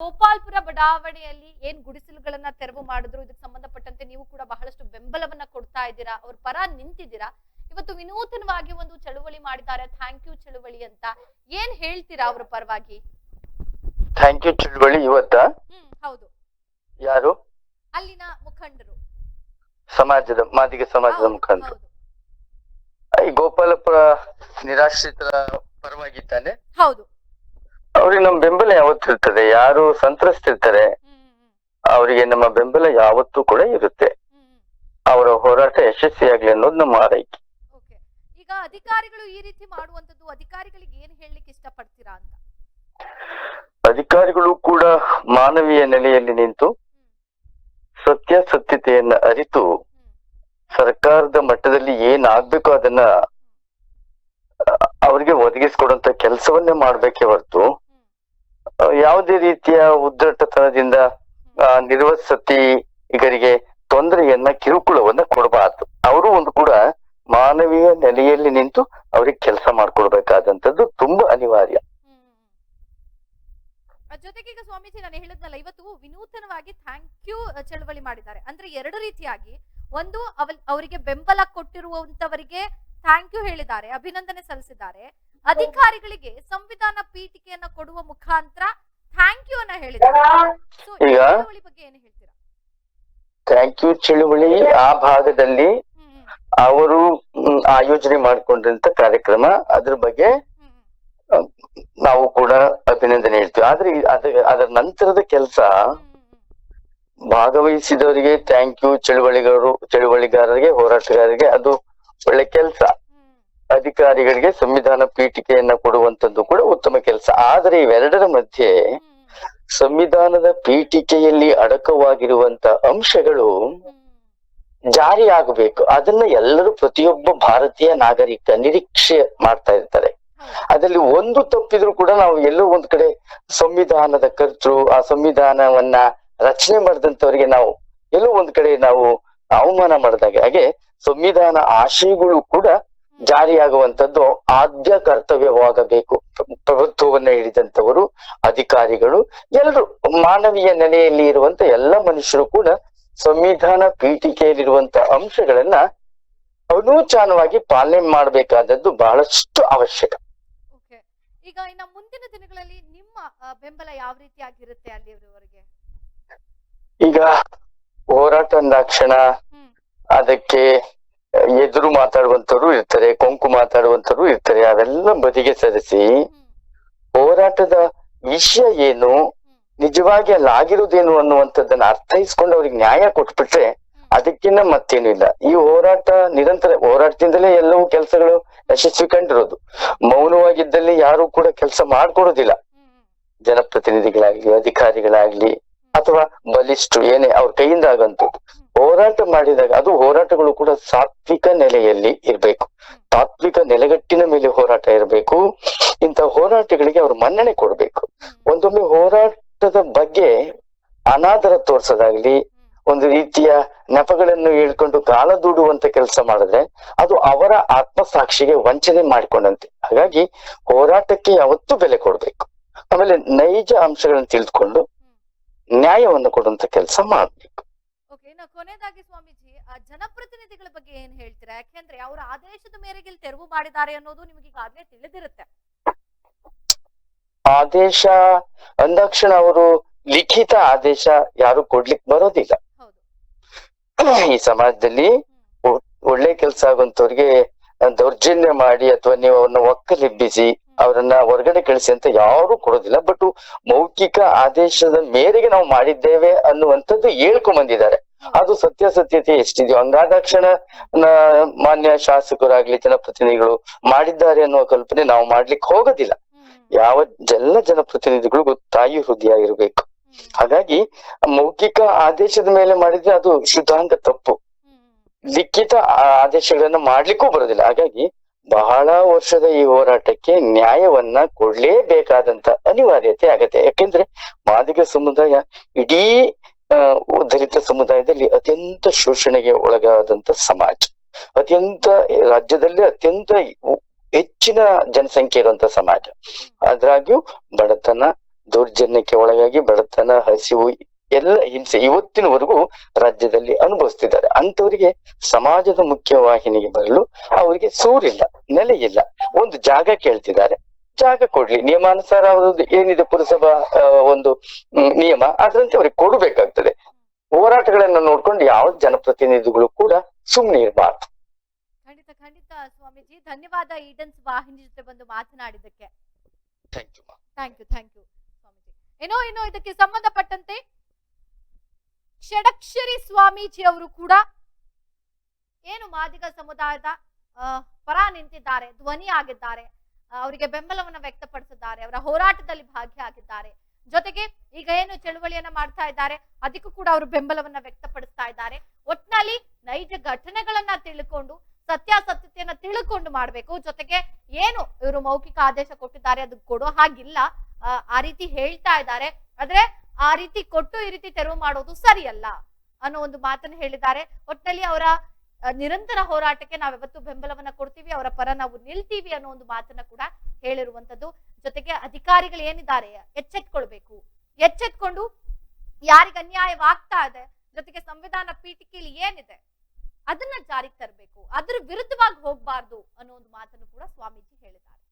ಗೋಪಾಲ್ಪುರ ಬಡಾವಣೆಯಲ್ಲಿ ಏನ್ ಗುಡಿಸಲುಗಳನ್ನ ತೆರವು ಮಾಡಿದ್ರು ಇದಕ್ಕೆ ಸಂಬಂಧಪಟ್ಟಂತೆ ನೀವು ಕೂಡ ಬಹಳಷ್ಟು ಬೆಂಬಲವನ್ನ ಕೊಡ್ತಾ ಇದ್ದೀರಾ ಅವ್ರ ಪರ ನಿಂತಿದ್ದೀರಾ? ಇವತ್ತು ವಿನೂತನವಾಗಿ ಒಂದು ಚಳುವಳಿ ಮಾಡಿದ್ದಾರೆ ಥ್ಯಾಂಕ್ ಯು ಚಳುವಳಿ ಅಂತ. ಏನ್ ಹೇಳ್ತೀರಾ ಅವ್ರ ಪರವಾಗಿ? ಥ್ಯಾಂಕ್ ಯು ಚಳುವಳಿ ಇವತ್ತ? ಹ್ಮ್ ಹೌದು. ಯಾರು? ಅಲ್ಲಿನ ಮುಖಂಡರು. ಸಮಾಜದ ಮಾದಿಗ ಸಮಾಜದ ಮುಖಂಡರು. ಗೋಪಾಲಪುರ ನಿರಾಶ್ರಿತರ ಪರವಾಗಿದ್ದಾನೆ. ಹೌದು. ಅವ್ರಿಗೆ ನಮ್ಮ ಬೆಂಬಲ ಯಾವತ್ತಿರ್ತದೆ ಯಾರು ಸಂತ್ರಸ್ತಿರ್ತಾರೆ ಅವರಿಗೆ ನಮ್ಮ ಬೆಂಬಲ ಯಾವತ್ತೂ ಕೂಡ ಇರುತ್ತೆ. ಅವರ ಹೋರಾಟ ಯಶಸ್ವಿಯಾಗ್ಲಿ ಅನ್ನೋದು ನಮ್ಮ ಆರೈಕೆ. ಈಗ ಅಧಿಕಾರಿಗಳು ಈ ರೀತಿ ಮಾಡುವಂತದ್ದು ಅಧಿಕಾರಿಗಳಿಗೆ ಏನ್ ಹೇಳಲಿಕ್ಕೆ ಇಷ್ಟಪಡ್ತೀರಾ ಅಂತ? ಅಧಿಕಾರಿಗಳು ಕೂಡ ಮಾನವೀಯ ನೆಲೆಯಲ್ಲಿ ನಿಂತು ಸತ್ಯ ಸತ್ಯತೆಯನ್ನ ಅರಿತು ಸರ್ಕಾರದ ಮಟ್ಟದಲ್ಲಿ ಏನ್ ಆಗ್ಬೇಕು ಅದನ್ನ ಅವರಿಗೆ ಒದಗಿಸ್ಕೊಡುವಂತ ಕೆಲಸವನ್ನೇ ಮಾಡ್ಬೇಕೇ ಹೊರತು ಯಾವುದೇ ರೀತಿಯ ಉದ್ದಟತನದಿಂದ ಆ, ನಿರ್ವಸತಿಗರಿಗೆ ತೊಂದರೆಯನ್ನ ಕಿರುಕುಳವನ್ನ ಕೊಡಬಾರ್ದು. ಅವರು ಒಂದು ಕೂಡ ಮಾನವೀಯ ನೆಲೆಯಲ್ಲಿ ನಿಂತು ಅವ್ರಿಗೆ ಕೆಲಸ ಮಾಡ್ಕೊಡ್ಬೇಕಾದಂತದ್ದು ತುಂಬಾ ಅನಿವಾರ್ಯ. ಜೊತೆಗೆ ಈಗ ಸ್ವಾಮೀಜಿ ನಾನು ಹೇಳಿದ್ನಲ್ಲ ಇವತ್ತು ವಿನೂತನವಾಗಿ ಥ್ಯಾಂಕ್ ಯು ಚಳವಳಿ ಮಾಡಿದ್ದಾರೆ. ಅಂದ್ರೆ ಎರಡು ರೀತಿಯಾಗಿ. ಒಂದು ಅವರಿಗೆ ಬೆಂಬಲ ಕೊಟ್ಟಿರುವಂತವರಿಗೆ ಥ್ಯಾಂಕ್ ಯು ಹೇಳಿದ್ದಾರೆ ಅಭಿನಂದನೆ ಸಲ್ಲಿಸಿದ್ದಾರೆ. ಅಧಿಕಾರಿಗಳಿಗೆ ಸಂವಿಧಾನ ಪೀಠಿಕೆಯನ್ನ ಕೊಡುವ ಮುಖಾಂತರ ಥ್ಯಾಂಕ್ ಯು ಅನ್ನ ಹೇಳಿದ್ದಾರೆ ಈಗ- ಚಳವಳಿ ಬಗ್ಗೆ ಏನು ಹೇಳ್ತೀರಾ? ಥ್ಯಾಂಕ್ ಯು ಚಳುವಳಿ ಆ ಭಾಗದಲ್ಲಿ ಅವರು ಆಯೋಜನೆ ಮಾಡಿಕೊಂಡಂತ ಕಾರ್ಯಕ್ರಮ. ಅದ್ರ ಬಗ್ಗೆ ನಾವು ಕೂಡ ಅಭಿನಂದನೆ ಹೇಳ್ತೀವಿ. ಆದ್ರೆ ಅದರ ನಂತರದ ಕೆಲಸ. ಭಾಗವಹಿಸಿದವರಿಗೆ ಥ್ಯಾಂಕ್ ಯು ಚಳುವಳಿಗಾರರು ಚಳುವಳಿಗಾರರಿಗೆ ಹೋರಾಟಗಾರರಿಗೆ ಅದು ಒಳ್ಳೆ ಕೆಲಸ. ಅಧಿಕಾರಿಗಳಿಗೆ ಸಂವಿಧಾನ ಪೀಠಿಕೆಯನ್ನ ಕೊಡುವಂತದ್ದು ಕೂಡ ಉತ್ತಮ ಕೆಲಸ. ಆದರೆ ಇವೆರಡರ ಮಧ್ಯೆ ಸಂವಿಧಾನದ ಪೀಠಿಕೆಯಲ್ಲಿ ಅಡಕವಾಗಿರುವಂತ ಅಂಶಗಳು ಜಾರಿಯಾಗಬೇಕು. ಅದನ್ನ ಎಲ್ಲರೂ ಪ್ರತಿಯೊಬ್ಬ ಭಾರತೀಯ ನಾಗರಿಕ ನಿರೀಕ್ಷೆ ಮಾಡ್ತಾ ಇರ್ತಾರೆ. ಅದರಲ್ಲಿ ಒಂದು ತಪ್ಪಿದ್ರು ಕೂಡ ನಾವು ಎಲ್ಲೋ ಒಂದ್ ಕಡೆ ಸಂವಿಧಾನದ ಕರ್ತೃ, ಆ ಸಂವಿಧಾನವನ್ನ ರಚನೆ ಮಾಡಿದಂತವರಿಗೆ ನಾವು ಎಲ್ಲೋ ಒಂದ್ ಕಡೆ ನಾವು ಅವಮಾನ ಮಾಡಿದಾಗ. ಹಾಗೆ ಸಂವಿಧಾನ ಆಶಯಗಳು ಕೂಡ ಜಾರಿಯಾಗುವಂತದ್ದು ಆದ್ಯ ಕರ್ತವ್ಯವಾಗಬೇಕು. ಪ್ರಭುತ್ವವನ್ನ ಹಿಡಿದಂತವರು ಅಧಿಕಾರಿಗಳು ಎಲ್ಲರೂ ಮಾನವೀಯ ನೆಲೆಯಲ್ಲಿ ಇರುವಂತ ಎಲ್ಲ ಮನುಷ್ಯರು ಕೂಡ ಸಂವಿಧಾನ ಪೀಠಿಕೆಯಲ್ಲಿರುವಂತ ಅಂಶಗಳನ್ನ ಅನೂಚಾನವಾಗಿ ಪಾಲನೆ ಮಾಡಬೇಕಾದದ್ದು ಬಹಳಷ್ಟು ಅವಶ್ಯಕ. ಈಗ ಇನ್ನ ಮುಂದಿನ ದಿನಗಳಲ್ಲಿ ನಿಮ್ಮ ಬೆಂಬಲ ಯಾವ ರೀತಿಯಾಗಿರುತ್ತೆ ಅಲ್ಲಿವರೆಗೆ ಈಗ ಹೋರಾಟ ಅಂದಾಕ್ಷಣ ಅದಕ್ಕೆ ಎದುರು ಮಾತಾಡುವಂತರು ಇರ್ತಾರೆ, ಕೊಂಕು ಮಾತಾಡುವಂತರು ಇರ್ತಾರೆ ಅವೆಲ್ಲ ಬದಿಗೆ ಸರಿಸಿ ಹೋರಾಟದ ವಿಷಯ ಏನು, ನಿಜವಾಗಿ ಅಲ್ಲಿ ಆಗಿರೋದೇನು ಅನ್ನುವಂಥದ್ದನ್ನ ಅರ್ಥೈಸ್ಕೊಂಡು ಅವ್ರಿಗೆ ನ್ಯಾಯ ಕೊಟ್ಬಿಟ್ರೆ ಅದಕ್ಕಿಂತ ಮತ್ತೇನು ಇಲ್ಲ. ಈ ಹೋರಾಟ ನಿರಂತರ, ಹೋರಾಟದಿಂದಲೇ ಎಲ್ಲವೂ ಕೆಲಸಗಳು ಯಶಸ್ವಿ ಕಂಡಿರೋದು. ಮೌನವಾಗಿದ್ದಲ್ಲಿ ಯಾರು ಕೂಡ ಕೆಲಸ ಮಾಡ್ಕೊಡೋದಿಲ್ಲ. ಜನಪ್ರತಿನಿಧಿಗಳಾಗ್ಲಿ, ಅಧಿಕಾರಿಗಳಾಗ್ಲಿ, ಅಥವಾ ಬಲಿಷ್ಠರು ಏನೇ ಅವ್ರ ಕೈಯಿಂದ ಆಗಂತದ್ದು ಹೋರಾಟ ಮಾಡಿದಾಗ ಅದು ಹೋರಾಟಗಳು ಕೂಡ ಸಾತ್ವಿಕ ನೆಲೆಯಲ್ಲಿ ಇರಬೇಕು. ತಾತ್ವಿಕ ನೆಲೆಗಟ್ಟಿನ ಮೇಲೆ ಹೋರಾಟ ಇರಬೇಕು. ಇಂತ ಹೋರಾಟಗಳಿಗೆ ಅವರು ಮನ್ನಣೆ ಕೊಡ್ಬೇಕು. ಒಂದೊಮ್ಮೆ ಹೋರಾಟದ ಬಗ್ಗೆ ಅನಾದರ ತೋರ್ಸೋದಾಗ್ಲಿ ಒಂದು ರೀತಿಯ ನೆಪಗಳನ್ನು ಹೇಳ್ಕೊಂಡು ಕಾಲ ದೂಡುವಂತ ಕೆಲಸ ಮಾಡಿದ್ರೆ ಅದು ಅವರ ಆತ್ಮಸಾಕ್ಷಿಗೆ ವಂಚನೆ ಮಾಡಿಕೊಂಡಂತೆ. ಹಾಗಾಗಿ ಹೋರಾಟಕ್ಕೆ ಯಾವತ್ತೂ ಬೆಲೆ ಕೊಡ್ಬೇಕು. ಆಮೇಲೆ ನೈಜ ಅಂಶಗಳನ್ನು ತಿಳಿದುಕೊಂಡು ನ್ಯಾಯವನ್ನು ಕೊಡುವಂತ ಕೆಲಸ ಮಾಡ್ಬೇಕು. ಇನ್ನು ಕೊನೆಯದಾಗಿ ಸ್ವಾಮೀಜಿ ಆ ಜನಪ್ರತಿನಿಧಿಗಳ ಬಗ್ಗೆ ಏನ್ ಹೇಳ್ತೀರಾ? ಯಾಕೆಂದ್ರೆ ಅವರ ಆದೇಶದ ಮೇರೆಗೆ ಇಲ್ಲಿ ತೆರವು ಮಾಡಿದ್ದಾರೆ ಅನ್ನೋದು ನಿಮಗೆ ಈಗಾಗಲೇ ತಿಳಿದಿರುತ್ತೆ. ಆದೇಶ ಅಂದಾಕ್ಷಣ ಅವರು ಲಿಖಿತ ಆದೇಶ ಯಾರು ಕೊಡ್ಲಿಕ್ ಬರೋದಿಲ್ಲ. ಹೌದು. ಈ ಸಮಾಜದಲ್ಲಿ ಒಳ್ಳೆ ಕೆಲಸ ಆಗುವಂತವ್ರಿಗೆ ದೌರ್ಜನ್ಯ ಮಾಡಿ ಅಥವಾ ನೀವು ಅವ್ರನ್ನ ಒಕ್ಕಲೆಬ್ಬಿಸಿ ಅವರನ್ನ ಹೊರಗಡೆ ಕಳಿಸಿ ಅಂತ ಯಾರು ಕೊಡೋದಿಲ್ಲ. ಬಟ್ ಮೌಖಿಕ ಆದೇಶದ ಮೇರೆಗೆ ನಾವು ಮಾಡಿದ್ದೇವೆ ಅನ್ನುವಂಥದ್ದು ಹೇಳ್ಕೊಂಡ್ ಬಂದಿದ್ದಾರೆ. ಅದು ಸತ್ಯಾಸತ್ಯತೆ ಎಷ್ಟಿದೆಯೋ. ಹಂಗಾದಾಕ್ಷಣ ಕ್ಷಣ ಮಾನ್ಯ ಶಾಸಕರಾಗ್ಲಿ, ಜನಪ್ರತಿನಿಧಿಗಳು ಮಾಡಿದ್ದಾರೆ ಅನ್ನುವ ಕಲ್ಪನೆ ನಾವು ಮಾಡ್ಲಿಕ್ಕೆ ಹೋಗೋದಿಲ್ಲ. ಯಾವ ಎಲ್ಲ ಜನಪ್ರತಿನಿಧಿಗಳು ತಾಯಿ ಹೃದಯ ಇರಬೇಕು. ಹಾಗಾಗಿ ಮೌಖಿಕ ಆದೇಶದ ಮೇಲೆ ಮಾಡಿದ್ರೆ ಅದು ಶುದ್ಧಾಂಗ ತಪ್ಪು. ಲಿಖಿತ ಆದೇಶಗಳನ್ನ ಮಾಡ್ಲಿಕ್ಕೂ ಬರೋದಿಲ್ಲ. ಹಾಗಾಗಿ ಬಹಳ ವರ್ಷದ ಈ ಹೋರಾಟಕ್ಕೆ ನ್ಯಾಯವನ್ನ ಕೊಡ್ಲೇಬೇಕಾದಂತ ಅನಿವಾರ್ಯತೆ ಆಗತ್ತೆ. ಯಾಕೆಂದ್ರೆ ಮಾದಿಗ ಸಮುದಾಯ ಇಡೀ ದಲಿತ ಸಮುದಾಯದಲ್ಲಿ ಅತ್ಯಂತ ಶೋಷಣೆಗೆ ಒಳಗಾದಂತ ಸಮಾಜ. ಅತ್ಯಂತ ರಾಜ್ಯದಲ್ಲಿ ಅತ್ಯಂತ ಹೆಚ್ಚಿನ ಜನಸಂಖ್ಯೆ ಇರುವಂತ ಸಮಾಜ. ಅದ್ರಾಗ್ಯೂ ಬಡತನ ದೌರ್ಜನ್ಯಕ್ಕೆ ಒಳಗಾಗಿ ಬಡತನ ಹಸಿವು ಎಲ್ಲ ಹಿಂಸೆ ಇವತ್ತಿನವರೆಗೂ ರಾಜ್ಯದಲ್ಲಿ ಅನುಭವಿಸ್ತಿದ್ದಾರೆ. ಅಂತವರಿಗೆ ಸಮಾಜದ ಮುಖ್ಯವಾಹಿನಿಗೆ ಬರಲು ಅವರಿಗೆ ಸೂರಿಲ್ಲ ನೆಲೆಯಿಲ್ಲ. ಇಲ್ಲ ಒಂದು ಜಾಗ ಕೇಳ್ತಿದ್ದಾರೆ ಜಾಗ ಕೊಡ್ಲಿ. ನಿಯಮಾನುಸಾರ ಅವರದ್ದು ಏನಿದೆ ಪುರಸಭಾ ಒಂದು ನಿಯಮ ಅದರಂತೆ ಅವ್ರಿಗೆ ಕೊಡಬೇಕಾಗ್ತದೆ. ಹೋರಾಟಗಳನ್ನ ನೋಡ್ಕೊಂಡು ಯಾವ ಜನಪ್ರತಿನಿಧಿಗಳು ಕೂಡ ಸುಮ್ಮನೆ ಇರಬಾರ್ದು. ಖಂಡಿತ ಖಂಡಿತ ಸ್ವಾಮೀಜಿ. ಧನ್ಯವಾದ ಈಡನ್ಸ್ ವಾಹಿನಿ ಜೊತೆ ಬಂದು ಮಾತನಾಡಿದಕ್ಕೆ thank you thank you thank you Swamiji. ಏನೋ ಏನೋ ಇದಕ್ಕೆ ಸಂಬಂಧಪಟ್ಟಂತೆ ಷಡಕ್ಷರಿ ಸ್ವಾಮೀಜಿ ಅವರು ಕೂಡ ಏನು ಮಾದಿಗ ಸಮುದಾಯದ ಪರ ನಿಂತಿದ್ದಾರೆ, ಧ್ವನಿ ಆಗಿದ್ದಾರೆ ಅವರಿಗೆ ಬೆಂಬಲವನ್ನು ವ್ಯಕ್ತಪಡಿಸಿದ್ದಾರೆ, ಅವರ ಹೋರಾಟದಲ್ಲಿ ಭಾಗಿಯಾಗಿದ್ದಾರೆ. ಜೊತೆಗೆ ಈಗ ಏನು ಚಳುವಳಿಯನ್ನ ಮಾಡ್ತಾ ಇದ್ದಾರೆ, ಅದಕ್ಕೂ ಕೂಡ ಅವರು ಬೆಂಬಲವನ್ನ ವ್ಯಕ್ತಪಡಿಸ್ತಾ ಇದ್ದಾರೆ. ಒಟ್ನಲ್ಲಿ ನೈಜ ಘಟನೆಗಳನ್ನ ತಿಳ್ಕೊಂಡು, ಸತ್ಯಾಸತ್ಯತೆಯನ್ನ ತಿಳ್ಕೊಂಡು ಮಾಡ್ಬೇಕು. ಜೊತೆಗೆ ಏನು ಇವರು ಮೌಖಿಕ ಆದೇಶ ಕೊಟ್ಟಿದ್ದಾರೆ ಅದಕ್ಕೆ ಕೊಡೋ ಹಾಗಿಲ್ಲ. ಆ ರೀತಿ ಹೇಳ್ತಾ ಇದ್ದಾರೆ. ಆದ್ರೆ ಆ ರೀತಿ ಕೊಟ್ಟು ಈ ರೀತಿ ತೆರವು ಮಾಡೋದು ಸರಿಯಲ್ಲ ಅನ್ನೋ ಒಂದು ಮಾತನ್ನು ಹೇಳಿದ್ದಾರೆ. ಒಟ್ಟಿನಲ್ಲಿ ಅವರ ನಿರಂತರ ಹೋರಾಟಕ್ಕೆ ನಾವ್ಯಾವತ್ತು ಬೆಂಬಲವನ್ನ ಕೊಡ್ತೀವಿ, ಅವರ ಪರ ನಾವು ನಿಲ್ತೀವಿ ಅನ್ನೋ ಒಂದು ಮಾತನ್ನ ಕೂಡ ಹೇಳಿರುವಂತದ್ದು ಜೊತೆಗೆ ಅಧಿಕಾರಿಗಳು ಏನಿದ್ದಾರೆ, ಎಚ್ಚೆತ್ಕೊಳ್ಬೇಕು. ಎಚ್ಚೆತ್ಕೊಂಡು ಯಾರಿಗೆ ಅನ್ಯಾಯವಾಗ್ತಾ ಇದೆ, ಜೊತೆಗೆ ಸಂವಿಧಾನ ಪೀಠಿಕೆಯಲ್ಲಿ ಏನಿದೆ, ಅದನ್ನ ಜಾರಿಗೆ ತರಬೇಕು. ಅದ್ರ ವಿರುದ್ಧವಾಗಿ ಹೋಗ್ಬಾರ್ದು ಅನ್ನೋ ಒಂದು ಮಾತನ್ನು ಕೂಡ ಸ್ವಾಮೀಜಿ ಹೇಳಿದ್ದಾರೆ.